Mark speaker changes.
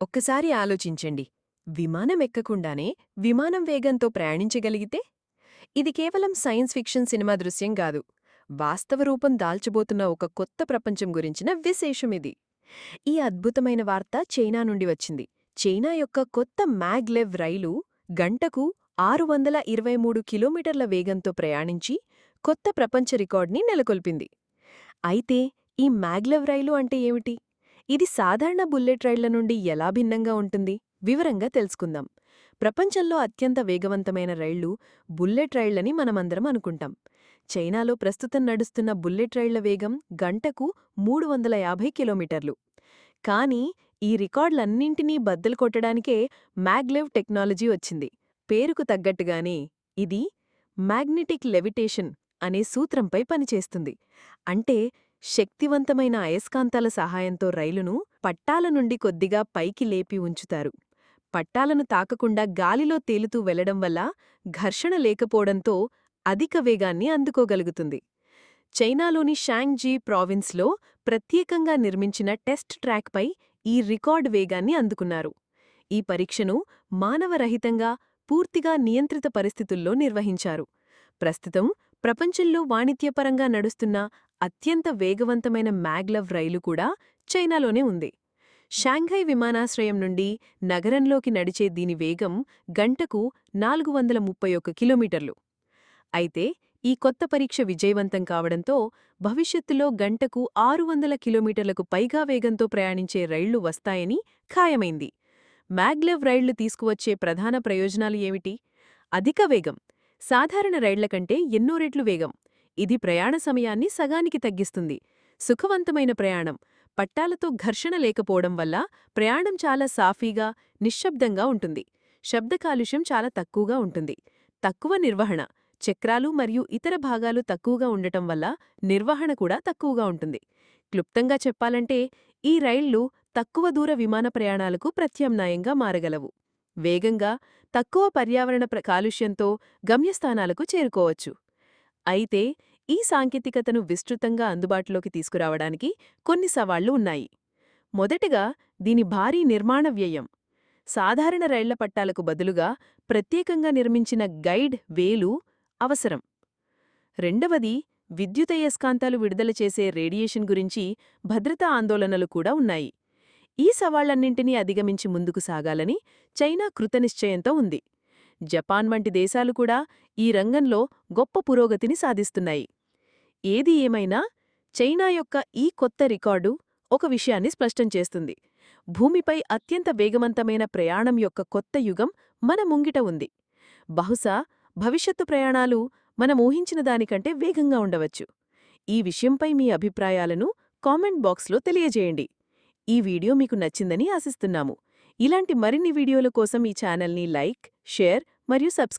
Speaker 1: ఒక్కసారి ఆలోచించండి. విమానం ఎక్కకుండానే విమానం వేగంతో ప్రయాణించగలిగితే? ఇది కేవలం సైన్స్ ఫిక్షన్ సినిమా దృశ్యం కాదు. వాస్తవ రూపం దాల్చబోతున్న ఒక కొత్త ప్రపంచం గురించిన విశేషమిది ఈ అద్భుతమైన వార్త చైనా నుండి వచ్చింది. చైనా యొక్క కొత్త మ్యాగ్లెవ్ రైలు గంటకు ఆరు వందల ఇరవై మూడు కిలోమీటర్ల వేగంతో ప్రయాణించి కొత్త ప్రపంచ రికార్డ్ని నెలకొల్పింది. అయితే ఈ మ్యాగ్లెవ్ రైలు అంటే ఏమిటి? ఇది సాధారణ బుల్లెట్ రైళ్ళ నుండి ఎలా భిన్నంగా ఉంటుంది? వివరంగా తెలుసుకుందాం. ప్రపంచంలో అత్యంత వేగవంతమైన రైళ్ళు బుల్లెట్ రైళ్ళని మనమందరం అనుకుంటాం. చైనాలో ప్రస్తుతం నడుస్తున్న బుల్లెట్ రైళ్ళ వేగం గంటకు మూడు వందల యాభై కిలోమీటర్లు. కానీ ఈ రికార్డులన్నింటినీ బద్దలు కొట్టడానికే మ్యాగ్లెవ్ టెక్నాలజీ వచ్చింది. పేరుకు తగ్గట్టుగానే ఇది మ్యాగ్నెటిక్ లెవిటేషన్ అనే సూత్రంపై పనిచేస్తుంది. అంటే శక్తివంతమైన అయస్కాంతాల సహాయంతో రైలును పట్టాల నుండి కొద్దిగా పైకి లేపి ఉంచుతారు. పట్టాలను తాకకుండా గాలిలో తేలుతూ వెళ్ళడం వల్ల ఘర్షణ లేకపోవడంతో అధిక వేగాన్ని అందుకోగలుగుతుంది. చైనాలోని షాంగ్జీ ప్రావిన్స్లో ప్రత్యేకంగా నిర్మించిన టెస్ట్ ట్రాక్పై ఈ రికార్డ్ వేగాన్ని అందుకున్నారు. ఈ పరీక్షను మానవరహితంగా పూర్తిగా నియంత్రిత పరిస్థితుల్లో నిర్వహించారు. ప్రస్తుతం ప్రపంచంలో వాణిజ్యపరంగా నడుస్తున్న అత్యంత వేగవంతమైన మ్యాగ్లవ్ రైలు కూడా చైనాలోనే ఉంది. షాంఘై విమానాశ్రయం నుండి నగరంలోకి నడిచే దీని వేగం గంటకు నాలుగు వందల ముప్పై ఒక్క కిలోమీటర్లు. అయితే ఈ కొత్త పరీక్ష విజయవంతం కావడంతో భవిష్యత్తులో గంటకు ఆరు వందల కిలోమీటర్లకు పైగా వేగంతో ప్రయాణించే రైళ్ళు వస్తాయని ఖాయమైంది. మ్యాగ్లెవ్ రైళ్ళు తీసుకువచ్చే ప్రధాన ప్రయోజనాలు ఏమిటి? అధిక వేగం సాధారణ రైళ్ళ కంటే ఎన్నో రెట్లు వేగం. ఇది ప్రయాణ సమయాన్ని సగానికి తగ్గిస్తుంది. సుఖవంతమైన ప్రయాణం. పట్టాలతో ఘర్షణ లేకపోవడం వల్ల ప్రయాణం చాలా సాఫీగా నిశ్శబ్దంగా ఉంటుంది. శబ్ద కాలుష్యం చాలా తక్కువగా ఉంటుంది. తక్కువ నిర్వహణ. చక్రాలు మరియు ఇతర భాగాలు తక్కువగా ఉండటం వల్ల నిర్వహణ కూడా తక్కువగా ఉంటుంది. క్లుప్తంగా చెప్పాలంటే ఈ రైళ్ళు తక్కువ దూర విమాన ప్రయాణాలకు ప్రత్యామ్నాయంగా మారగలవు. వేగంగా తక్కువ పర్యావరణ ప్ర- కాలుష్యంతో గమ్యస్థానాలకు చేరుకోవచ్చు. అయితే ఈ సాంకేతికతను విస్తృతంగా అందుబాటులోకి తీసుకురావడానికి కొన్ని సవాళ్ళు ఉన్నాయి. మొదటగా దీని భారీ నిర్మాణ వ్యయం. సాధారణ రైళ్ళ పట్టాలకు బదులుగా ప్రత్యేకంగా నిర్మించిన గైడ్ వేలు అవసరం. రెండవది విద్యుతయస్కాంతాలు విడుదల చేసే రేడియేషన్ గురించి భద్రతా ఆందోళనలు కూడా ఉన్నాయి. ఈ సవాళ్ళన్నింటినీ అధిగమించి ముందుకు సాగాలని చైనా కృతనిశ్చయంతో ఉంది. జపాన్ వంటి దేశాలు కూడా ఈ రంగంలో గొప్ప పురోగతిని సాధిస్తున్నాయి. ఏది ఏమైనా చైనా యొక్క ఈ కొత్త రికార్డు ఒక విషయాన్ని స్పష్టం చేస్తుంది. భూమిపై అత్యంత వేగవంతమైన ప్రయాణం యొక్క కొత్త యుగం మన ముంగిట ఉంది. బహుశా భవిష్యత్తు ప్రయాణాలు మనం ఊహించిన దానికంటే వేగంగా ఉండవచ్చు. ఈ విషయంపై మీ అభిప్రాయాలను కామెంట్ బాక్స్లో తెలియజేయండి. ఈ వీడియో మీకు నచ్చిందని ఆశిస్తున్నాము. ఇలాంటి మరిన్ని వీడియోల కోసం ఈ ఛానల్ని లైక్ షేర్ మరియు సబ్స్క్రైబ్